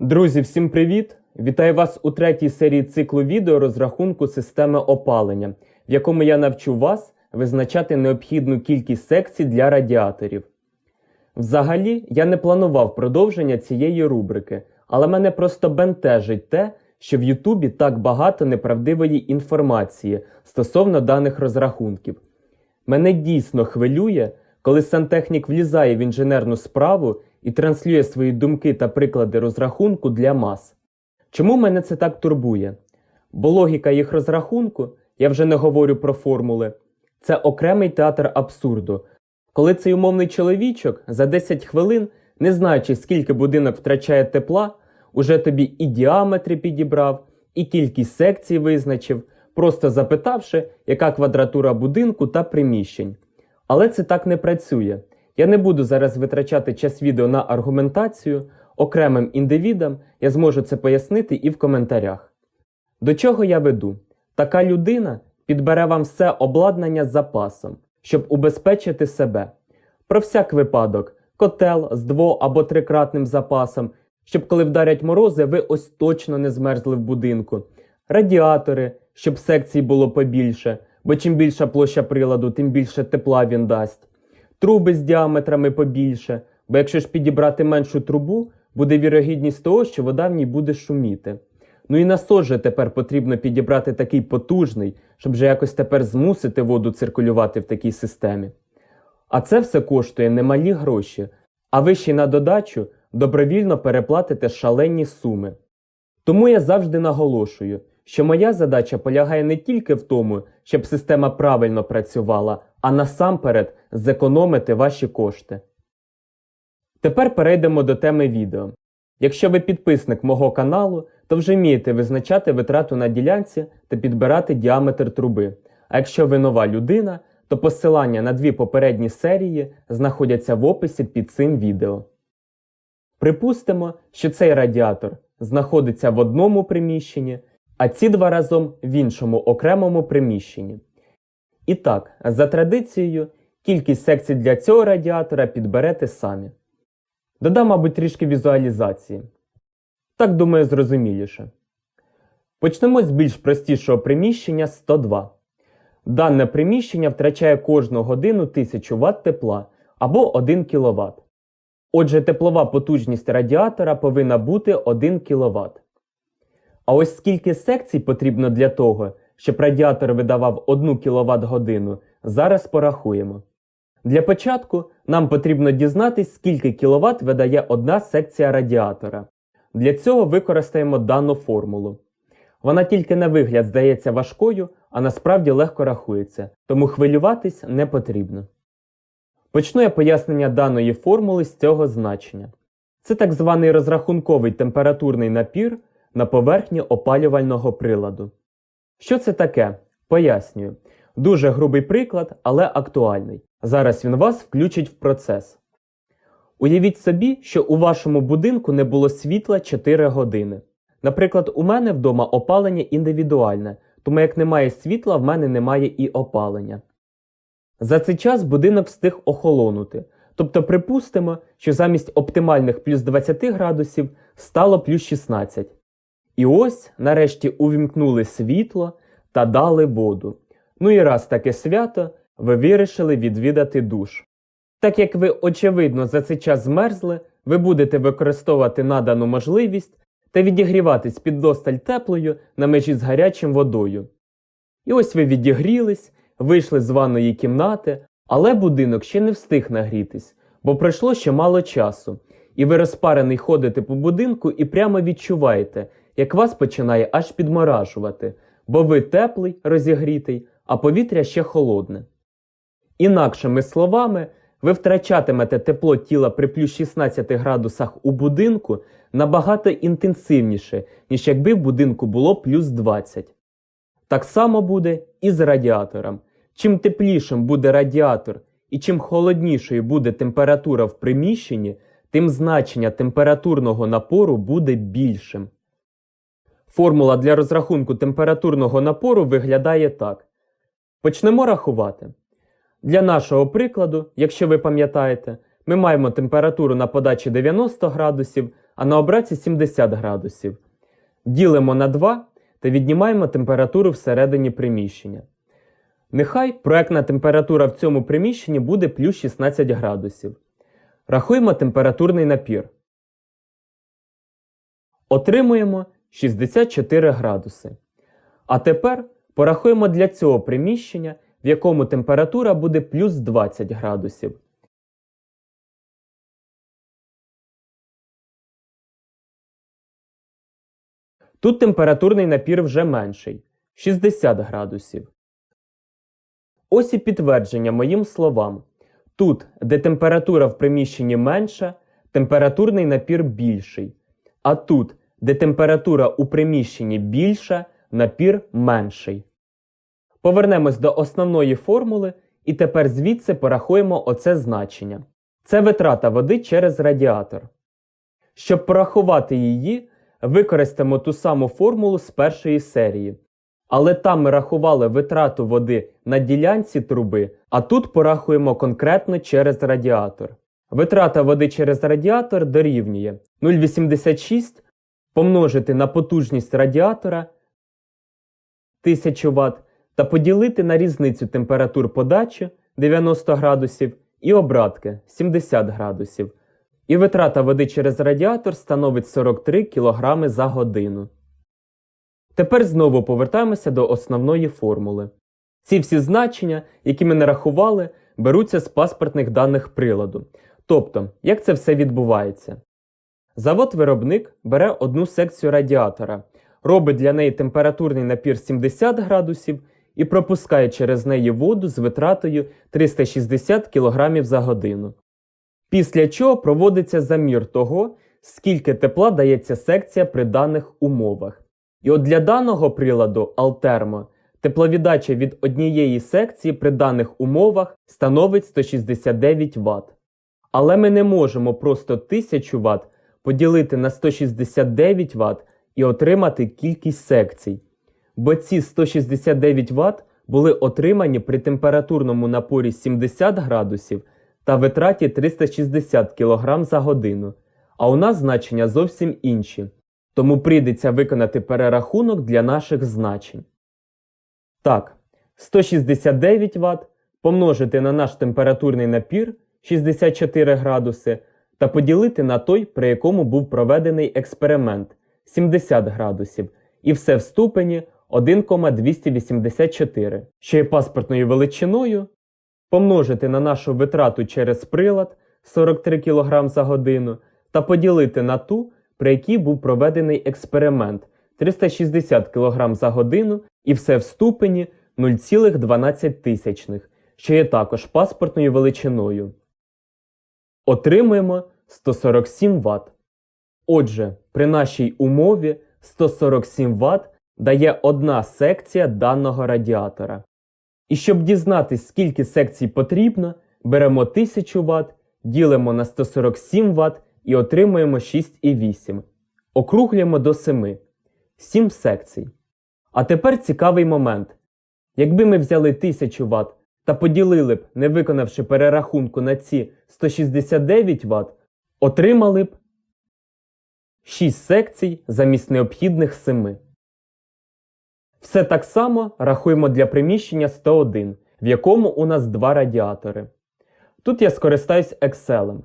Друзі, всім привіт! Вітаю вас у третій серії циклу відео розрахунку системи опалення, в якому я навчу вас визначати необхідну кількість секцій для радіаторів. Взагалі, я не планував продовження цієї рубрики, але мене просто бентежить те, що в Ютубі так багато неправдивої інформації стосовно даних розрахунків. Мене дійсно хвилює, коли сантехнік влізає в інженерну справу і транслює свої думки та приклади розрахунку для мас. Чому мене це так турбує? Бо логіка їх розрахунку, я вже не говорю про формули, це окремий театр абсурду, коли цей умовний чоловічок за 10 хвилин, не знаючи, скільки будинок втрачає тепла, уже тобі і діаметри підібрав, і кількість секцій визначив, просто запитавши, яка квадратура будинку та приміщень. Але це так не працює. Я не буду зараз витрачати час відео на аргументацію, окремим індивідам я зможу це пояснити і в коментарях. До чого я веду? Така людина підбере вам все обладнання з запасом, щоб убезпечити себе. Про всяк випадок, котел з дво- або трикратним запасом, щоб коли вдарять морози, ви ось точно не змерзли в будинку, радіатори, щоб секцій було побільше, бо чим більша площа приладу, тим більше тепла він дасть, труби з діаметрами побільше, бо якщо ж підібрати меншу трубу, буде вірогідність того, що вода в ній буде шуміти. Ну і насос же тепер потрібно підібрати такий потужний, щоб вже якось тепер змусити воду циркулювати в такій системі. А це все коштує немалі гроші, а ви ще на додачу добровільно переплатите шалені суми. Тому я завжди наголошую, що моя задача полягає не тільки в тому, щоб система правильно працювала, а насамперед зекономити ваші кошти. Тепер перейдемо до теми відео. Якщо ви підписник мого каналу, то вже вмієте визначати витрату на ділянці та підбирати діаметр труби. А якщо ви нова людина, то посилання на дві попередні серії знаходяться в описі під цим відео. Припустимо, що цей радіатор знаходиться в одному приміщенні, а ці два разом в іншому окремому приміщенні. І так, за традицією, кількість секцій для цього радіатора підберете самі. Додам, мабуть, трішки візуалізації. Так думаю, зрозуміліше. Почнемо з більш простішого приміщення 102. Дане приміщення втрачає кожну годину 1000 Вт тепла або 1 кВт. Отже, теплова потужність радіатора повинна бути 1 кВт. А ось скільки секцій потрібно для того, щоб радіатор видавав 1 кВт годину, зараз порахуємо. Для початку нам потрібно дізнатись, скільки кВт видає одна секція радіатора. Для цього використаємо дану формулу. Вона тільки на вигляд здається важкою, а насправді легко рахується, тому хвилюватись не потрібно. Почну я пояснення даної формули з цього значення. Це так званий розрахунковий температурний напір на поверхні опалювального приладу. Що це таке? Пояснюю. Дуже грубий приклад, але актуальний. Зараз він вас включить в процес. Уявіть собі, що у вашому будинку не було світла 4 години. Наприклад, у мене вдома опалення індивідуальне, тому як немає світла, в мене немає і опалення. За цей час будинок встиг охолонути. Тобто припустимо, що замість оптимальних плюс 20 градусів стало плюс 16. І ось, нарешті, увімкнули світло та дали воду. Ну і раз таке свято, ви вирішили відвідати душ. Так як ви, очевидно, за цей час змерзли, ви будете використовувати надану можливість та відігріватись під досталь теплою на межі з гарячим водою. І ось ви відігрілись, вийшли з ванної кімнати, але будинок ще не встиг нагрітись, бо пройшло ще мало часу, і ви розпарений ходите по будинку і прямо відчуваєте, як вас починає аж підморажувати, бо ви теплий, розігрітий, а повітря ще холодне. Інакшими словами, ви втрачатимете тепло тіла при плюс 16 градусах у будинку набагато інтенсивніше, ніж якби в будинку було плюс 20. Так само буде і з радіатором. Чим теплішим буде радіатор і чим холоднішою буде температура в приміщенні, тим значення температурного напору буде більшим. Формула для розрахунку температурного напору виглядає так. Почнемо рахувати. Для нашого прикладу, якщо ви пам'ятаєте, ми маємо температуру на подачі 90 градусів, а на обраці 70 градусів. Ділимо на 2 та віднімаємо температуру всередині приміщення. Нехай проектна температура в цьому приміщенні буде плюс 16 градусів. Рахуємо температурний напір. Отримуємо 64 градуси. А тепер порахуємо для цього приміщення, в якому температура буде плюс 20 градусів. Тут температурний напір вже менший 60 градусів. Ось і підтвердження моїм словам. Тут, де температура в приміщенні менша, температурний напір більший. А тут, де температура у приміщенні більша, напір менший. Повернемось до основної формули і тепер звідси порахуємо оце значення. Це витрата води через радіатор. Щоб порахувати її, використаємо ту саму формулу з першої серії. Але там ми рахували витрату води на ділянці труби, а тут порахуємо конкретно через радіатор. Витрата води через радіатор дорівнює 0,86 помножити на потужність радіатора 1000 Вт та поділити на різницю температур подачі 90 градусів і обратки 70 градусів. І витрата води через радіатор становить 43 кг за годину. Тепер знову повертаємося до основної формули. Ці всі значення, які ми нарахували, беруться з паспортних даних приладу. Тобто, як це все відбувається? Завод-виробник бере одну секцію радіатора, робить для неї температурний напір 70 градусів і пропускає через неї воду з витратою 360 кг за годину. Після чого проводиться замір того, скільки тепла дається секція при даних умовах. І от для даного приладу Алтермо тепловіддача від однієї секції при даних умовах становить 169 Вт. Але ми не можемо просто 1000 Вт поділити на 169 Вт і отримати кількість секцій. Бо ці 169 Вт були отримані при температурному напорі 70 градусів та витраті 360 кг за годину. А у нас значення зовсім інші. Тому прийдеться виконати перерахунок для наших значень. Так, 169 Вт помножити на наш температурний напір 64 градуси та поділити на той, при якому був проведений експеримент 70 градусів, і все в ступені 1,284, що є паспортною величиною, помножити на нашу витрату через прилад 43 кг за годину та поділити на ту, при якій був проведений експеримент 360 кг за годину і все в ступені 0,12, що є також паспортною величиною. Отримуємо 147 Вт. Отже, при нашій умові 147 Вт дає одна секція даного радіатора. І щоб дізнатись, скільки секцій потрібно, беремо 1000 Вт, ділимо на 147 Вт і отримуємо 6,8. Округлюємо до 7. 7 секцій. А тепер цікавий момент. Якби ми взяли 1000 Вт та поділили б, не виконавши перерахунку на ці 169 Вт, отримали б 6 секцій замість необхідних 7. Все так само рахуємо для приміщення 101, в якому у нас два радіатори. Тут я скористаюсь Excel.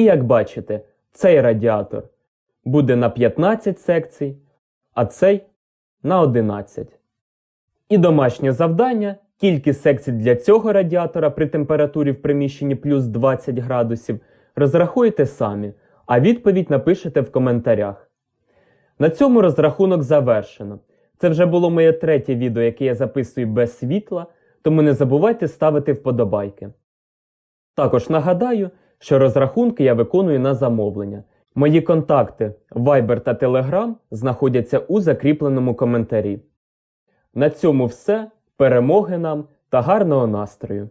І як бачите, цей радіатор буде на 15 секцій, а цей на 11. І домашнє завдання. Кількість секцій для цього радіатора при температурі в приміщенні плюс 20 градусів розрахуєте самі, а відповідь напишете в коментарях. На цьому розрахунок завершено. Це вже було моє третє відео, яке я записую без світла, тому не забувайте ставити вподобайки. Також нагадаю, що розрахунки я виконую на замовлення. Мої контакти Viber та Telegram знаходяться у закріпленому коментарі. На цьому все. Перемоги нам та гарного настрою!